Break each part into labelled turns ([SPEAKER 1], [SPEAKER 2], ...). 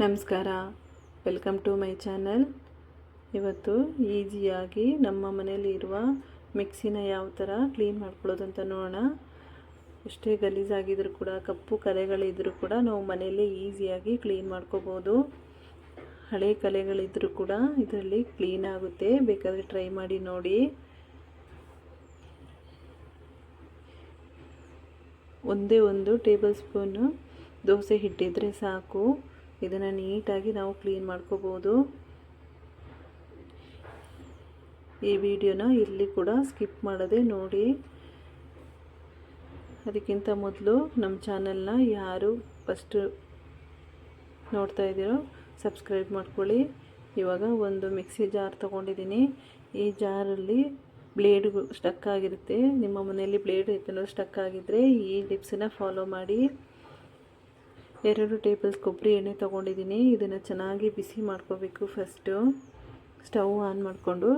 [SPEAKER 1] ನಮಸ್ಕಾರ. Welcome to my channel ಇವತ್ತು ಈಸಿಯಾಗಿ ನಮ್ಮ ಮನೆಯಲ್ಲಿ ಇರುವ ಮಿಕ್ಸಿನ ಯಾವ ಥರ ಕ್ಲೀನ್ ಮಾಡ್ಕೊಳ್ಳೋದು ಅಂತ ನೋಡೋಣ. ಎಷ್ಟೇ ಗಲೀಜಾಗಿದ್ರೂ ಕೂಡ, ಕಪ್ಪು ಕಲೆಗಳಿದ್ದರೂ ಕೂಡ ನಾವು ಮನೆಯಲ್ಲೇ ಈಸಿಯಾಗಿ ಕ್ಲೀನ್ ಮಾಡ್ಕೋಬೋದು. ಹಳೆ ಕಲೆಗಳಿದ್ದರೂ ಕೂಡ ಇದರಲ್ಲಿ ಕ್ಲೀನ್ ಆಗುತ್ತೆ. ಬೇಕಾದರೆ ಟ್ರೈ ಮಾಡಿ ನೋಡಿ. ಒಂದೇ ಒಂದು ಟೇಬಲ್ ಸ್ಪೂನು ದೋಸೆ ಹಿಟ್ಟಿದ್ರೆ ಸಾಕು. ಇದನ್ನು ನೀಟಾಗಿ ನಾವು ಕ್ಲೀನ್ ಮಾಡ್ಕೋಬೋದು ಈ ವಿಡಿಯೋನ ಇಲ್ಲಿ ಕೂಡ ಸ್ಕಿಪ್ ಮಾಡದೆ ನೋಡಿ. ಅದಕ್ಕಿಂತ ಮೊದಲು ನಮ್ಮ ಚಾನಲ್ನ ಯಾರು ಫಸ್ಟು ನೋಡ್ತಾ ಇದ್ದೀರೋ ಸಬ್ಸ್ಕ್ರೈಬ್ ಮಾಡ್ಕೊಳ್ಳಿ. ಇವಾಗ ಒಂದು ಮಿಕ್ಸಿ ಜಾರ್ ತೊಗೊಂಡಿದ್ದೀನಿ. ಈ ಜಾರಲ್ಲಿ ಬ್ಲೇಡ್ ಸ್ಟಕ್ ಆಗಿರುತ್ತೆ. ನಿಮ್ಮ ಮನೆಯಲ್ಲಿ ಬ್ಲೇಡ್ ಸ್ಟಕ್ ಆಗಿದ್ದರೆ ಈ ಟಿಪ್ಸನ್ನು ಫಾಲೋ ಮಾಡಿ. ಎರಡು ಟೇಬಲ್ಸ್ ಕೊಬ್ಬರಿ ಎಣ್ಣೆ ತೊಗೊಂಡಿದ್ದೀನಿ. ಇದನ್ನು ಚೆನ್ನಾಗಿ ಬಿಸಿ ಮಾಡ್ಕೋಬೇಕು ಫಸ್ಟು ಸ್ಟವ್ ಆನ್ ಮಾಡಿಕೊಂಡು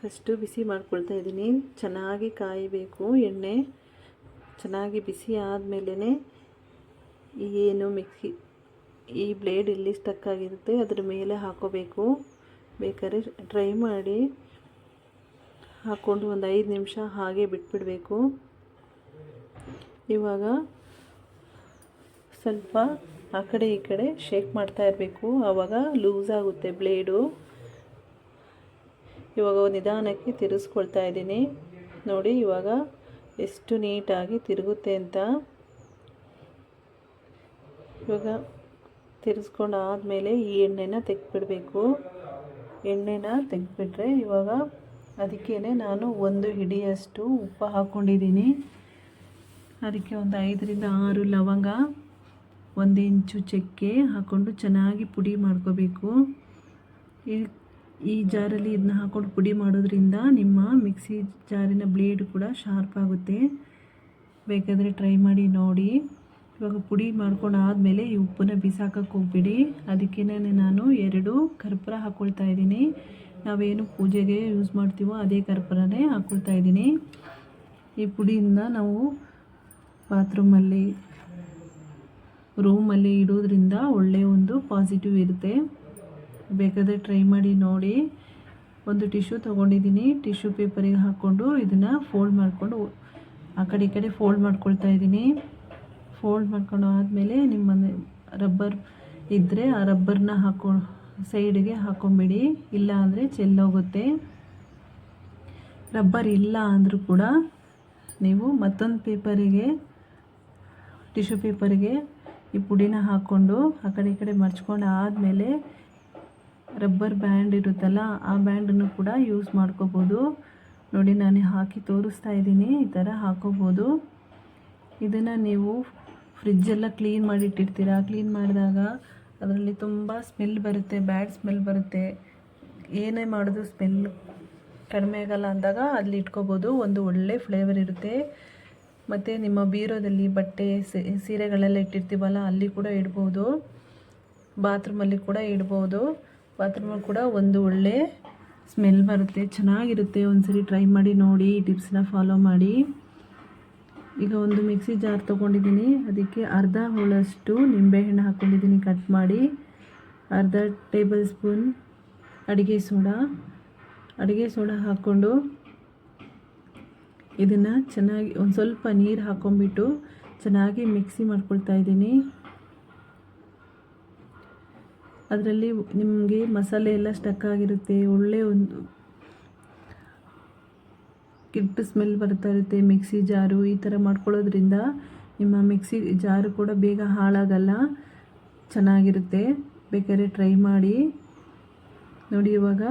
[SPEAKER 1] ಫಸ್ಟು ಬಿಸಿ ಮಾಡ್ಕೊಳ್ತಾ ಇದ್ದೀನಿ. ಚೆನ್ನಾಗಿ ಕಾಯಬೇಕು ಎಣ್ಣೆ. ಚೆನ್ನಾಗಿ ಬಿಸಿ ಆದಮೇಲೆ ಏನು ಮಿಕ್ಸಿ, ಈ ಬ್ಲೇಡ್ ಇಲ್ಲಿ ಸ್ಟಕ್ ಆಗಿರುತ್ತೆ. ಅದ್ರ ಮೇಲೆ ಹಾಕೋಬೇಕು. ಬೇಕಾದ್ರೆ ಟ್ರೈ ಮಾಡಿ ಹಾಕ್ಕೊಂಡು ಒಂದು ಐದು ನಿಮಿಷ ಹಾಗೆ ಬಿಟ್ಬಿಡಬೇಕು. ಇವಾಗ ಸ್ವಲ್ಪ ಆ ಕಡೆ ಈ ಕಡೆ ಶೇಕ್ ಮಾಡ್ತಾ ಇರಬೇಕು. ಆವಾಗ ಲೂಸ್ ಆಗುತ್ತೆ ಬ್ಲೇಡು ಇವಾಗ ನಿಧಾನಕ್ಕೆ ತಿರುಗಿಸ್ಕೊಳ್ತಾ ಇದ್ದೀನಿ. ನೋಡಿ, ಇವಾಗ ಎಷ್ಟು ನೀಟಾಗಿ ತಿರುಗುತ್ತೆ ಅಂತ. ಇವಾಗ ತಿರ್ಸ್ಕೊಂಡು ಆದಮೇಲೆ ಈ ಎಣ್ಣೆನ ತೆಗೆದ್ಬಿಡಬೇಕು. ಎಣ್ಣೆನ ತೆಗೆದ್ಬಿಟ್ರೆ ಇವಾಗ ಅದಕ್ಕೇ ನಾನು ಒಂದು ಹಿಡಿಯಷ್ಟು ಉಪ್ಪು ಹಾಕ್ಕೊಂಡಿದ್ದೀನಿ. ಅದಕ್ಕೆ ಒಂದು ಐದರಿಂದ ಆರು ಲವಂಗ. ಒಂದು ಇಂಚು ಚಕ್ಕೆ ಹಾಕ್ಕೊಂಡು ಚೆನ್ನಾಗಿ ಪುಡಿ ಮಾಡ್ಕೋಬೇಕು. ಈ ಈ ಜಾರಲ್ಲಿ ಇದನ್ನ ಹಾಕ್ಕೊಂಡು ಪುಡಿ ಮಾಡೋದ್ರಿಂದ ನಿಮ್ಮ ಮಿಕ್ಸಿ ಜಾರಿನ ಬ್ಲೇಡ್ ಕೂಡ ಶಾರ್ಪ್ ಆಗುತ್ತೆ. ಬೇಕಾದರೆ ಟ್ರೈ ಮಾಡಿ ನೋಡಿ. ಇವಾಗ ಪುಡಿ ಮಾಡ್ಕೊಂಡು ಆದಮೇಲೆ ಈ ಉಪ್ಪನ್ನ ಬಿಸಾಕಕ್ಕೆ ಹೋಗ್ಬಿಡಿ. ಅದಕ್ಕೇ ನಾನು ಎರಡು ಕರ್ಪೂರ ಹಾಕ್ಕೊಳ್ತಾ ಇದ್ದೀನಿ. ನಾವೇನು ಪೂಜೆಗೆ ಯೂಸ್ ಮಾಡ್ತೀವೋ ಅದೇ ಕರ್ಪೂರನೇ ಹಾಕ್ಕೊಳ್ತಾ ಇದ್ದೀನಿ. ಈ ಪುಡಿಯಿಂದ ನಾವು ಬಾತ್ರೂಮಲ್ಲಿ ರೂಮಲ್ಲಿ ಇಡೋದ್ರಿಂದ ಒಳ್ಳೆಯ ಒಂದು ಪಾಸಿಟಿವ್ ಇರುತ್ತೆ. ಬೇಕಾದರೆ ಟ್ರೈ ಮಾಡಿ ನೋಡಿ. ಒಂದು ಟಿಶ್ಯೂ ತೊಗೊಂಡಿದ್ದೀನಿ. ಟಿಶ್ಯೂ ಪೇಪರಿಗೆ ಹಾಕ್ಕೊಂಡು ಇದನ್ನು ಫೋಲ್ಡ್ ಮಾಡಿಕೊಂಡು ಆ ಕಡೆ ಈ ಕಡೆ ಫೋಲ್ಡ್ ಮಾಡ್ಕೊಳ್ತಾ ಇದ್ದೀನಿ. ಫೋಲ್ಡ್ ಮಾಡ್ಕೊಂಡು ಆದಮೇಲೆ ನಿಮ್ಮ ರಬ್ಬರ್ ಇದ್ದರೆ ಆ ರಬ್ಬರ್ನ ಹಾಕೊ ಸೈಡಿಗೆ ಹಾಕೊಂಬಿಡಿ. ಇಲ್ಲ ಅಂದರೆ ಚೆಲ್ಲೋಗುತ್ತೆ. ರಬ್ಬರ್ ಇಲ್ಲ ಅಂದರೂ ಕೂಡ ನೀವು ಮತ್ತೊಂದು ಪೇಪರಿಗೆ, ಟಿಶ್ಯೂ ಪೇಪರಿಗೆ ಈ ಪುಡಿನ ಹಾಕ್ಕೊಂಡು ಆ ಕಡೆ ಈ ಕಡೆ ಮರ್ಚ್ಕೊಂಡು ಆದಮೇಲೆ ರಬ್ಬರ್ ಬ್ಯಾಂಡ್ ಇರುತ್ತಲ್ಲ ಆ ಬ್ಯಾಂಡನ್ನು ಕೂಡ ಯೂಸ್ ಮಾಡ್ಕೋಬೋದು. ನೋಡಿ, ನಾನು ಹಾಕಿ ತೋರಿಸ್ತಾ ಇದ್ದೀನಿ. ಈ ಥರ ಹಾಕೋಬೋದು. ಇದನ್ನು ನೀವು ಫ್ರಿಜ್ಜೆಲ್ಲ ಕ್ಲೀನ್ ಮಾಡಿಟ್ಟಿರ್ತೀರ? ಕ್ಲೀನ್ ಮಾಡಿದಾಗ ಅದರಲ್ಲಿ ತುಂಬ ಸ್ಮೆಲ್ ಬರುತ್ತೆ, ಬ್ಯಾಡ್ ಸ್ಮೆಲ್ ಬರುತ್ತೆ. ಏನೇ ಮಾಡೋದು ಸ್ಮೆಲ್ ಕಡಿಮೆ ಆಗಲ್ಲ ಅಂದಾಗ ಅಲ್ಲಿ ಇಟ್ಕೋಬೋದು. ಒಂದು ಒಳ್ಳೆ ಫ್ಲೇವರ್ ಇರುತ್ತೆ. ಮತ್ತು ನಿಮ್ಮ ಬೀರೋದಲ್ಲಿ ಬಟ್ಟೆ ಸೀರೆಗಳೆಲ್ಲ ಇಟ್ಟಿರ್ತೀವಲ್ಲ, ಅಲ್ಲಿ ಕೂಡ ಇಡ್ಬೋದು. ಬಾತ್ರೂಮಲ್ಲಿ ಕೂಡ ಇಡ್ಬೋದು. ಬಾತ್ರೂಮಲ್ಲಿ ಕೂಡ ಒಂದು ಒಳ್ಳೆ ಸ್ಮೆಲ್ ಬರುತ್ತೆ. ಚೆನ್ನಾಗಿರುತ್ತೆ. ಒಂದ್ಸರಿ ಟ್ರೈ ಮಾಡಿ ನೋಡಿ, ಈ ಟಿಪ್ಸ್ನ ಫಾಲೋ ಮಾಡಿ. ಈಗ ಒಂದು ಮಿಕ್ಸಿ ಜಾರ್ ತೊಗೊಂಡಿದ್ದೀನಿ. ಅದಕ್ಕೆ ಅರ್ಧ ಹೋಳಷ್ಟು ನಿಂಬೆಹಣ್ಣು ಹಾಕ್ಕೊಂಡಿದ್ದೀನಿ ಕಟ್ ಮಾಡಿ. ಅರ್ಧ ಟೇಬಲ್ ಸ್ಪೂನ್ ಅಡುಗೆ ಸೋಡಾ. ಅಡುಗೆ ಸೋಡಾ ಹಾಕ್ಕೊಂಡು ಇದನ್ನು ಚೆನ್ನಾಗಿ ಒಂದು ಸ್ವಲ್ಪ ನೀರು ಹಾಕೊಂಡ್ಬಿಟ್ಟು ಚೆನ್ನಾಗಿ ಮಿಕ್ಸಿ ಮಾಡ್ಕೊಳ್ತಾ ಇದ್ದೀನಿ. ಅದರಲ್ಲಿ ನಿಮಗೆ ಮಸಾಲೆ ಎಲ್ಲ ಸ್ಟಕ್ ಆಗಿರುತ್ತೆ, ಒಳ್ಳೆ ಒಂದು ಕೆಟ್ಟ ಸ್ಮೆಲ್ ಬರ್ತಾ ಇರುತ್ತೆ, ಮಿಕ್ಸಿ ಜಾರು ಈ ಥರ ಮಾಡ್ಕೊಳ್ಳೋದ್ರಿಂದ ನಿಮ್ಮ ಮಿಕ್ಸಿ ಜಾರು ಕೂಡ ಬೇಗ ಹಾಳಾಗಲ್ಲ, ಚೆನ್ನಾಗಿರುತ್ತೆ. ಬೇಕಾದ್ರೆ ಟ್ರೈ ಮಾಡಿ. ನೋಡಿ ಇವಾಗ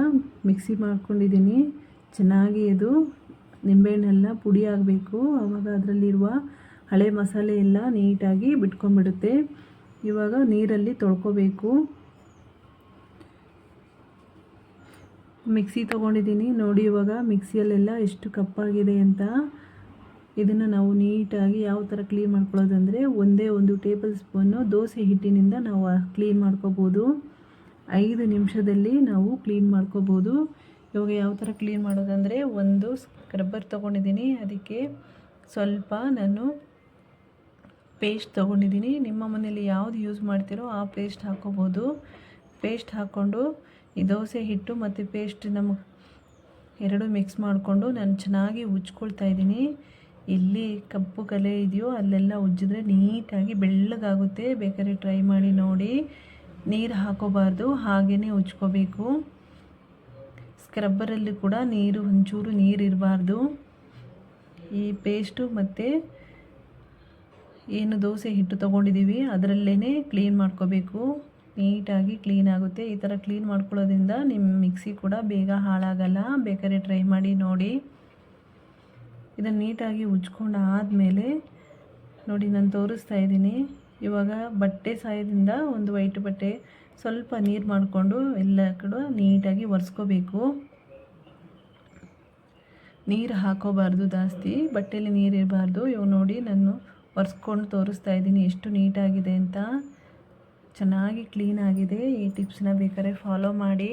[SPEAKER 1] ಮಿಕ್ಸಿ ಮಾಡ್ಕೊಂಡಿದ್ದೀನಿ, ಚೆನ್ನಾಗಿ ಅದು ನಿಂಬೆಹಣ್ಣೆಲ್ಲ ಪುಡಿ ಆಗಬೇಕು. ಆವಾಗ ಅದರಲ್ಲಿರುವ ಹಳೆ ಮಸಾಲೆ ಎಲ್ಲ ನೀಟಾಗಿ ಬಿಟ್ಕೊಂಡ್ಬಿಡುತ್ತೆ. ಇವಾಗ ನೀರಲ್ಲಿ ತೊಳ್ಕೊಬೇಕು. ಮಿಕ್ಸಿ ತೊಗೊಂಡಿದ್ದೀನಿ. ನೋಡಿ ಇವಾಗ ಮಿಕ್ಸಿಯಲ್ಲೆಲ್ಲ ಎಷ್ಟು ಕಪ್ಪಾಗಿದೆ ಅಂತ. ಇದನ್ನು ನಾವು ನೀಟಾಗಿ ಯಾವ ಥರ ಕ್ಲೀನ್ ಮಾಡ್ಕೊಳ್ಳೋದಂದರೆ ಒಂದೇ ಒಂದು ಟೇಬಲ್ ಸ್ಪೂನು ದೋಸೆ ಹಿಟ್ಟಿನಿಂದ ನಾವು ಕ್ಲೀನ್ ಮಾಡ್ಕೋಬೋದು. ಐದು ನಿಮಿಷದಲ್ಲಿ ನಾವು ಕ್ಲೀನ್ ಮಾಡ್ಕೋಬೋದು. ಇವಾಗ ಯಾವ ಥರ ಕ್ಲೀನ್ ಮಾಡೋದಂದರೆ ಒಂದು ಸ್ಕ್ರಬ್ಬರ್ ತೊಗೊಂಡಿದ್ದೀನಿ, ಅದಕ್ಕೆ ಸ್ವಲ್ಪ ನಾನು ಪೇಸ್ಟ್ ತೊಗೊಂಡಿದ್ದೀನಿ. ನಿಮ್ಮ ಮನೇಲಿ ಯಾವುದು ಯೂಸ್ ಮಾಡ್ತೀರೋ ಆ ಪೇಸ್ಟ್ ಹಾಕ್ಕೋಬೋದು ಪೇಸ್ಟ್ ಹಾಕ್ಕೊಂಡು ಈ ದೋಸೆ ಹಿಟ್ಟು ಮತ್ತು ಪೇಸ್ಟ್ ನಮ್ಮ ಎರಡು ಮಿಕ್ಸ್ ಮಾಡಿಕೊಂಡು ನಾನು ಚೆನ್ನಾಗಿ ಉಜ್ಕೊಳ್ತಾ ಇದ್ದೀನಿ. ಎಲ್ಲಿ ಕಪ್ಪು ಕಲೆ ಇದೆಯೋ ಅಲ್ಲೆಲ್ಲ ಉಜ್ಜಿದ್ರೆ ನೀಟಾಗಿ ಬೆಳ್ಳಗಾಗುತ್ತೆ. ಬೇಕಾದ್ರೆ ಟ್ರೈ ಮಾಡಿ ನೋಡಿ. ನೀರು ಹಾಕೋಬಾರ್ದು ಹಾಗೆಯೇ ಉಜ್ಕೋಬೇಕು. ಸ್ಕ್ರಬ್ಬರಲ್ಲಿ ಕೂಡ ನೀರು, ಒಂಚೂರು ನೀರು ಇರಬಾರ್ದು. ಈ ಪೇಸ್ಟು ಮತ್ತು ಏನು ದೋಸೆ ಹಿಟ್ಟು ತೊಗೊಂಡಿದ್ದೀವಿ ಅದರಲ್ಲೇ ಕ್ಲೀನ್ ಮಾಡ್ಕೋಬೇಕು. ನೀಟಾಗಿ ಕ್ಲೀನ್ ಆಗುತ್ತೆ. ಈ ಥರ ಕ್ಲೀನ್ ಮಾಡ್ಕೊಳ್ಳೋದ್ರಿಂದ ನಿಮ್ಮ ಮಿಕ್ಸಿ ಕೂಡ ಬೇಗ ಹಾಳಾಗಲ್ಲ. ಬೇಕಾದ್ರೆ ಟ್ರೈ ಮಾಡಿ ನೋಡಿ. ಇದನ್ನು ನೀಟಾಗಿ ಉಜ್ಕೊಂಡು ಆದಮೇಲೆ ನೋಡಿ, ನಾನು ತೋರಿಸ್ತಾ ಇದ್ದೀನಿ. ಇವಾಗ ಬಟ್ಟೆ ಸಹಾಯದಿಂದ ಒಂದು ವೈಟ್ ಬಟ್ಟೆ ಸ್ವಲ್ಪ ನೀರು ಮಾಡಿಕೊಂಡು ಎಲ್ಲ ಕಡೆ ನೀಟಾಗಿ ಒರೆಸ್ಕೋಬೇಕು. ನೀರು ಹಾಕೋಬಾರ್ದು ಜಾಸ್ತಿ ಬಟ್ಟೆಯಲ್ಲಿ ನೀರು ಇರಬಾರ್ದು. ಇವು ನೋಡಿ ನಾನು ಒರೆಸ್ಕೊಂಡು ತೋರಿಸ್ತಾ ಇದ್ದೀನಿ ಎಷ್ಟು ನೀಟಾಗಿದೆ ಅಂತ. ಚೆನ್ನಾಗಿ ಕ್ಲೀನ್ ಆಗಿದೆ. ಈ ಟಿಪ್ಸ್ನ ಬೇಕಾದ್ರೆ ಫಾಲೋ ಮಾಡಿ.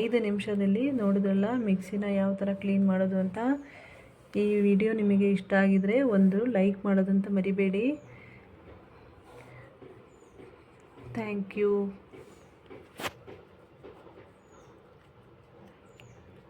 [SPEAKER 1] ಐದು ನಿಮಿಷದಲ್ಲಿ ನೋಡಿದ್ರಲ್ಲ ಮಿಕ್ಸಿನ ಯಾವ ಥರ ಕ್ಲೀನ್ ಮಾಡೋದು ಅಂತ. ಈ ವಿಡಿಯೋ ನಿಮಗೆ ಇಷ್ಟ ಆಗಿದರೆ ಒಂದು ಲೈಕ್ ಮಾಡೋದಂತ ಮರಿಬೇಡಿ. Thank you